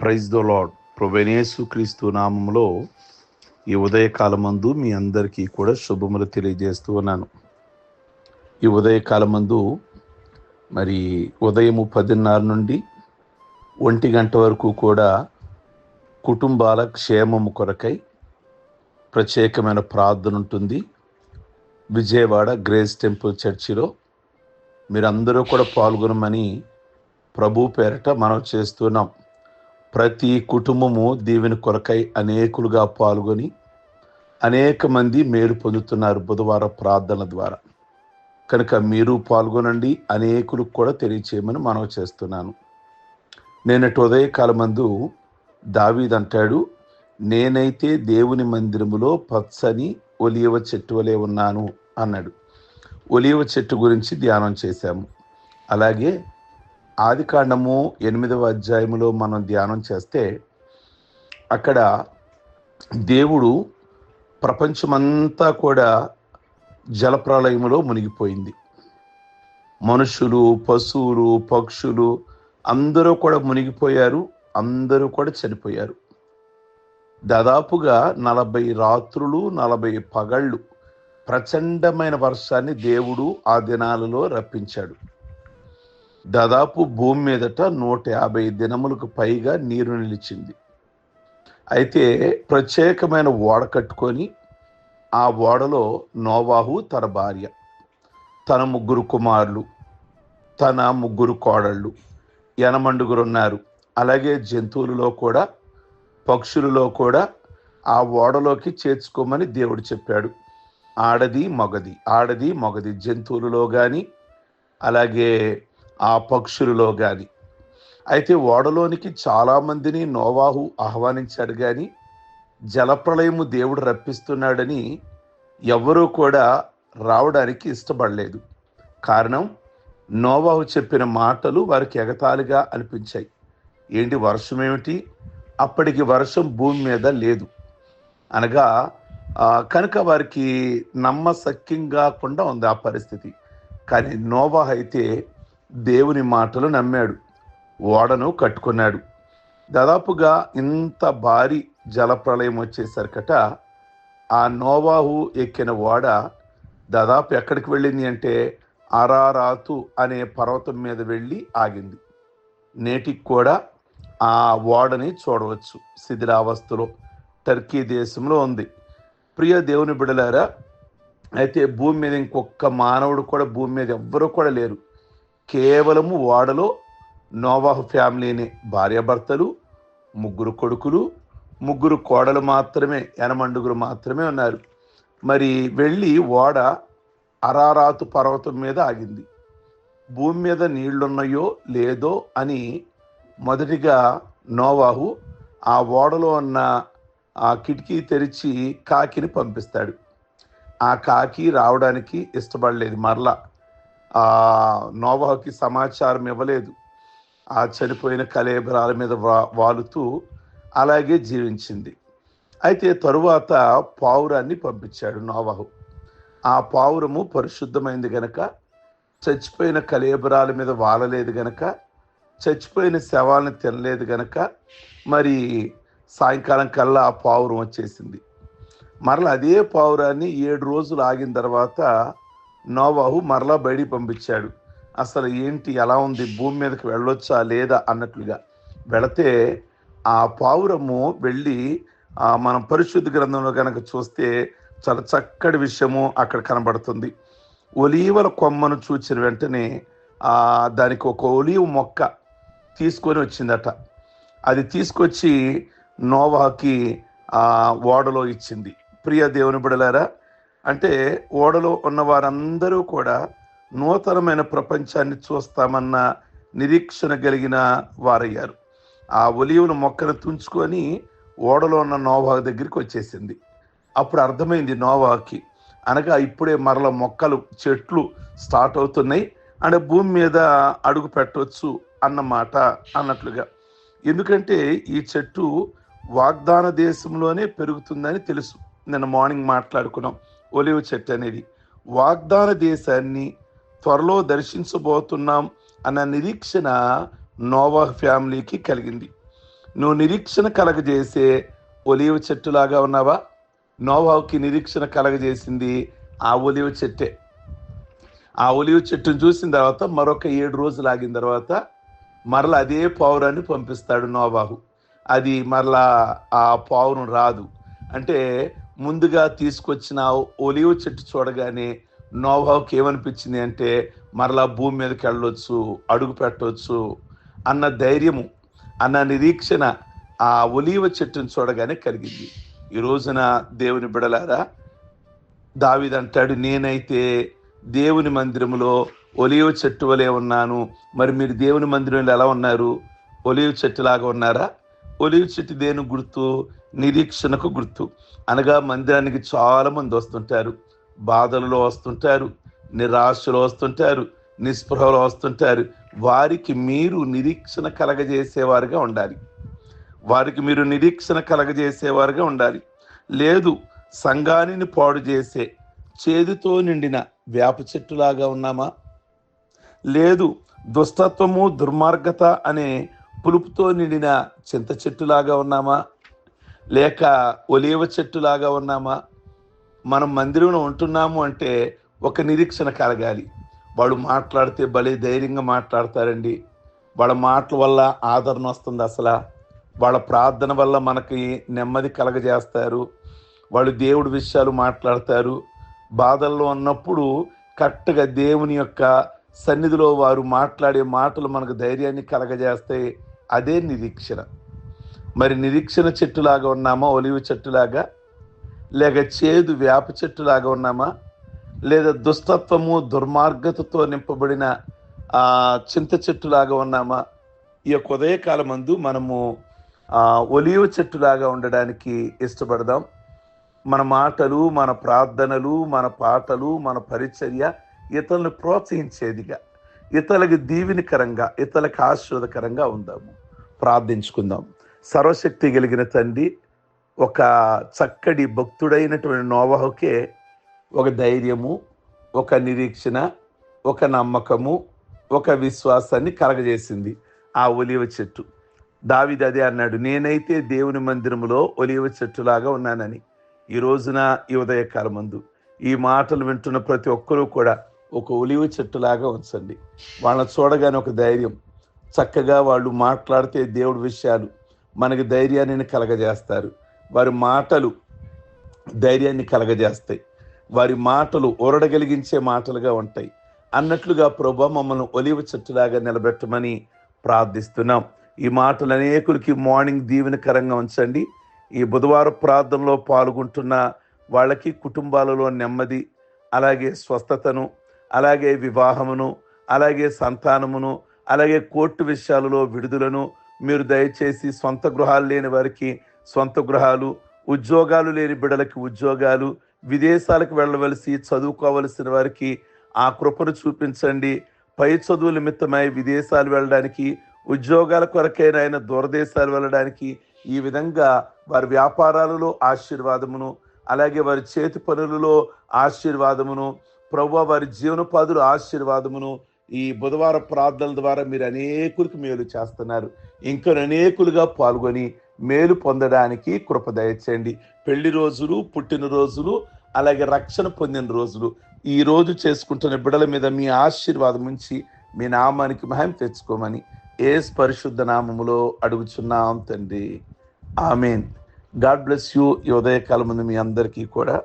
Praise the lord ప్రొవెనేసు క్రీస్తు నామంలో ఈ ఉదయకాలమందు మీ అందరికీ కూడా శుభములు తెలియజేస్తూ ఉన్నాను. ఈ ఉదయకాలమందు మరి ఉదయము పదిన్నర నుండి ఒంటి గంట వరకు కూడా కుటుంబాల క్షేమము కొరకై ప్రత్యేకమైన ప్రార్థన ఉంటుంది. విజయవాడ గ్రేస్ టెంపుల్ చర్చిలో మీరందరూ కూడా పాల్గొనమని ప్రభు పేరట మనం చేస్తున్నాం. ప్రతి కుటుంబము దీవెని కొరకై అనేకులుగా పాల్గొని అనేక మంది మేలు పొందుతున్నారు బుధవారం ప్రార్థన ద్వారా. కనుక మీరు పాల్గొనండి అనేకులకు కూడా తెలియచేయమని మనం చేస్తున్నాను. నేనటి ఉదయకాలమందు దావీద్ అంటాడు నేనైతే దేవుని మందిరములో పచ్చని ఒలియవ చెట్టు వలె ఉన్నాను అన్నాడు. ఒలియవ చెట్టు గురించి ధ్యానం చేశాము. అలాగే ఆది కాండము ఎనిమిదవ అధ్యాయములో మనం ధ్యానం చేస్తే అక్కడ దేవుడు ప్రపంచమంతా కూడా జలప్రలయములో మునిగిపోయింది. మనుషులు పశువులు పక్షులు అందరూ కూడా మునిగిపోయారు అందరూ కూడా చనిపోయారు. దాదాపుగా నలభై రాత్రులు నలభై పగళ్ళు ప్రచండమైన వర్షాన్ని దేవుడు ఆ దినాలలో రప్పించాడు. దాదాపు భూమి మీదట నూట యాభై దినములకు పైగా నీరు నిలిచింది. అయితే ప్రత్యేకమైన ఓడ కట్టుకొని ఆ ఓడలో నోవాహు తన భార్య తన ముగ్గురు కుమారులు తన ముగ్గురు కోడళ్ళు ఎనమండుగురు ఉన్నారు అలాగే జంతువులలో కూడా పక్షులలో కూడా ఆ ఓడలోకి చేర్చుకోమని దేవుడు చెప్పాడు. ఆడది మగది ఆడది మగది జంతువులలో కానీ అలాగే ఆ పక్షులలో కానీ అయితే ఓడలోనికి చాలామందిని నోవాహు ఆహ్వానించాడు కానీ జలప్రలయము దేవుడు రప్పిస్తున్నాడని ఎవరూ కూడా రావడానికి ఇష్టపడలేదు. కారణం నోవాహు చెప్పిన మాటలు వారికి ఎగతాళిగా అనిపించాయి. ఏంటి వర్షం ఏమిటి? అప్పటికి వర్షం భూమి మీద లేదు. అనగా కనుక వారికి నమ్మసక్యం కాకుండా ఉంది ఆ పరిస్థితి. కానీ నోవాహ్ అయితే దేవుని మాటలు నమ్మాడు. ఓడను కట్టుకున్నాడు. దాదాపుగా ఇంత భారీ జలప్రలయం వచ్చేసరికట ఆ నోవాహు ఎక్కిన ఓడ దాదాపు ఎక్కడికి వెళ్ళింది అంటే అరారాతు అనే పర్వతం మీద వెళ్ళి ఆగింది. నేటికి కూడా ఆ ఓడని చూడవచ్చు. శిథిలావస్థలో టర్కీ దేశంలో ఉంది. ప్రియ దేవుని బిడలారా అయితే భూమి మీద ఇంకొక మానవుడు కూడా భూమి మీద ఎవ్వరూ కూడా లేరు. కేవలము ఓడలో నోవాహు ఫ్యామిలీని భార్యాభర్తలు ముగ్గురు కొడుకులు ముగ్గురు కోడలు మాత్రమే ఎనమండుగురు మాత్రమే ఉన్నారు. మరి వెళ్ళి ఓడ అరారాతు పర్వతం మీద ఆగింది. భూమి మీద నీళ్ళున్నాయో లేదో అని మొదటిగా నోవాహు ఆ ఓడలో ఉన్న ఆ కిటికీ తెరిచి కాకిని పంపిస్తాడు. ఆ కాకి రావడానికి ఇష్టపడలేదు. మరలా నోవాహుకి సమాచారం ఇవ్వలేదు. ఆ చనిపోయిన కలేబరాల మీద వా వాలుతూ అలాగే జీవించింది. అయితే తరువాత పావురాన్ని పంపించాడు నోవాహు. ఆ పావురము పరిశుద్ధమైంది గనక చచ్చిపోయిన కలేబరాల మీద వాలలేదు గనక చచ్చిపోయిన శవాలను తినలేదు గనక మరి సాయంకాలం కల్లా ఆ పావురం వచ్చేసింది. మరలా అదే పావురాన్ని ఏడు రోజులు ఆగిన తర్వాత నోవాహు మరలా బయటికి పంపించాడు. అసలు ఏంటి? ఎలా ఉంది? భూమి మీదకి వెళ్ళొచ్చా? లేదా? అన్నట్లుగా. వెళితే ఆ పావురము వెళ్ళి మనం పరిశుద్ధ గ్రంథంలో కనుక చూస్తే చాలా చక్కటి విషయము అక్కడ కనబడుతుంది. ఒలీవల కొమ్మను చూచిన వెంటనే దానికి ఒక ఒలీవ మొక్క తీసుకొని వచ్చిందట. అది తీసుకొచ్చి నోవాకి ఓడలో ఇచ్చింది. ప్రియ దేవుని బిడలారా అంటే ఓడలో ఉన్న వారందరూ కూడా నూతనమైన ప్రపంచాన్ని చూస్తామన్న నిరీక్షణ కలిగిన వారయ్యారు. ఆ ఒలివుల మొక్కను తుంచుకొని ఓడలో ఉన్న నోవా దగ్గరికి వచ్చేసింది. అప్పుడు అర్థమైంది నోవాకి అనగా ఇప్పుడే మరల మొక్కలు చెట్లు స్టార్ట్ అవుతున్నాయి. అంటే భూమి మీద అడుగు పెట్టవచ్చు అన్నమాట అన్నట్లుగా. ఎందుకంటే ఈ చెట్టు వాగ్దాన దేశంలోనే పెరుగుతుందని తెలుసు. నిన్న మార్నింగ్ మాట్లాడుకున్నాం. ఒలివ చెట్టు అనేది. వాగ్దాన దేశాన్ని త్వరలో దర్శించబోతున్నాం అన్న నిరీక్షణ నోవా ఫ్యామిలీకి కలిగింది. నువ్వు నిరీక్షణ కలగజేసే ఒలివ చెట్టులాగా ఉన్నావా? నోవాకి నిరీక్షణ కలగజేసింది ఆ ఒలివ చెట్టే. ఆ ఒలివ చెట్టును చూసిన తర్వాత మరొక ఏడు రోజులు ఆగిన తర్వాత మరలా అదే పావురాన్ని పంపిస్తాడు నోవాహు. అది మరలా ఆ పావురం రాదు. అంటే ముందుగా తీసుకొచ్చిన ఒలివ చెట్టు చూడగానే నోవాహుకి ఏమనిపించింది అంటే మరలా భూమి మీదకి వెళ్ళొచ్చు అడుగు పెట్టవచ్చు అన్న ధైర్యము అన్న నిరీక్షణ ఆ ఒలివ చెట్టును చూడగానే కలిగింది. ఈ రోజున దేవుని బిడలారా దావిదంటాడు నేనైతే దేవుని మందిరములో ఒలివ చెట్టు వలె ఉన్నాను. మరి మీరు దేవుని మందిరంలో ఎలా ఉన్నారు? ఒలివ చెట్టులాగా ఉన్నారా? ఒలివి చెట్టు దేని గుర్తు? నిరీక్షణకు గుర్తు. అనగా మందిరానికి చాలామంది వస్తుంటారు. బాధలలో వస్తుంటారు. నిరాశలో వస్తుంటారు. నిస్పృహలో వస్తుంటారు. వారికి మీరు నిరీక్షణ కలగజేసేవారుగా ఉండాలి. వారికి మీరు నిరీక్షణ కలగజేసేవారుగా ఉండాలి. లేదు సంఘానిని పాడు చేసే చేదుతో నిండిన వేప చెట్టులాగా ఉన్నామా? లేదు దుస్తత్వము దుర్మార్గత అనే పులుపుతో నిండిన చింత చెట్టులాగా ఉన్నామా? లేక ఒలివ చెట్టులాగా ఉన్నామా? మనం మందిరంలో ఉంటున్నాము అంటే ఒక నిరీక్షణ కలగాలి. వాళ్ళు మాట్లాడితే భలే ధైర్యంగా మాట్లాడతారండి. వాళ్ళ మాటల వల్ల ఆదరణ వస్తుంది అసలు. వాళ్ళ ప్రార్థన వల్ల మనకి నెమ్మది కలగజేస్తారు. వాళ్ళు దేవుడి విషయాలు మాట్లాడతారు. బాధల్లో ఉన్నప్పుడు కరెక్ట్గా దేవుని యొక్క సన్నిధిలో వారు మాట్లాడే మాటలు మనకు ధైర్యాన్ని కలగజేస్తాయి. అదే నిరీక్షణ. మరి నిరీక్షణ చెట్టులాగా ఉన్నామా? ఒలివ చెట్టులాగా? లేక చేదు వేప చెట్టులాగా ఉన్నామా? లేదా దుస్తత్వము దుర్మార్గతతో నింపబడిన ఆ చింత చెట్టులాగా ఉన్నామా? ఈ యొక్క ఉదయకాలం అందు మనము ఒలివ చెట్టులాగా ఉండడానికి ఇష్టపడదాం. మన మాటలు మన ప్రార్థనలు మన పాటలు మన పరిచర్య ఇతరులను ప్రోత్సహించేదిగా. ఇతరులకు దీవెనికరంగా ఇతరులకు ఆశీర్వదకరంగా ఉందాము. ప్రార్థించుకుందాం. సర్వశక్తి కలిగిన తండ్రి ఒక చక్కటి భక్తుడైనటువంటి నోవహుకే ఒక ధైర్యము ఒక నిరీక్షణ ఒక నమ్మకము ఒక విశ్వాసాన్ని కలగజేసింది ఆ ఒలివ చెట్టు. దావిది అదే అన్నాడు నేనైతే దేవుని మందిరములో ఒలివ చెట్టులాగా ఉన్నానని. ఈ రోజున ఈ ఉదయకాలమందు ఈ మాటలు వింటున్న ప్రతి ఒక్కరూ కూడా ఒక ఒలివ చెట్టులాగా ఉంచండి. వాళ్ళని చూడగానే ఒక ధైర్యం. చక్కగా వాళ్ళు మాట్లాడితే దేవుడి విషయాలు మనకి ధైర్యాన్ని కలగజేస్తారు. వారి మాటలు ధైర్యాన్ని కలగజేస్తాయి. వారి మాటలు ఒరడగలిగించే మాటలుగా ఉంటాయి. అన్నట్లుగా ప్రభా మమ్మల్ని ఒలివ చెట్టులాగా నిలబెట్టమని ప్రార్థిస్తున్నాం. ఈ మాటలు అనేకులకి మార్నింగ్ దీవెనకరంగా ఉంచండి. ఈ బుధవార ప్రార్థనలో పాల్గొంటున్న వాళ్ళకి కుటుంబాలలో నెమ్మది అలాగే స్వస్థతను అలాగే వివాహమును అలాగే సంతానమును అలాగే కోర్టు విషయాలలో విడుదలను. మీరు దయచేసి సొంత గృహాలు లేని వారికి సొంత గృహాలు ఉద్యోగాలు లేని బిడలకి ఉద్యోగాలు విదేశాలకు వెళ్ళవలసి చదువుకోవలసిన వారికి ఆ కృపను చూపించండి. పై చదువు నిమిత్తమై విదేశాలు వెళ్ళడానికి ఉద్యోగాల కొరకైన దూరదేశాలు వెళ్ళడానికి ఈ విధంగా వారి వ్యాపారాలలో ఆశీర్వాదమును అలాగే వారి చేతి పనులలో ఆశీర్వాదమును ప్రభు వారి జీవనోపాధులు ఆశీర్వాదమును ఈ బుధవార ప్రార్థనల ద్వారా మీరు అనేకులకు మేలు చేస్తున్నారు. ఇంకా అనేకులుగా పాల్గొని మేలు పొందడానికి కృప దయచేయండి. పెళ్ళి రోజులు పుట్టినరోజులు అలాగే రక్షణ పొందిన రోజులు. ఈ రోజు చేసుకుంటున్న బిడల మీద మీ ఆశీర్వాదం ఉంచి మీ నామానికి మహిమ తెచ్చుకోమని ఏస్ పరిశుద్ధ నామములో అడుగుచున్నాం తండ్రి. ఆమెన్. God bless you. ఈ ఉదయకాలం ముందు మీ అందరికీ కూడా.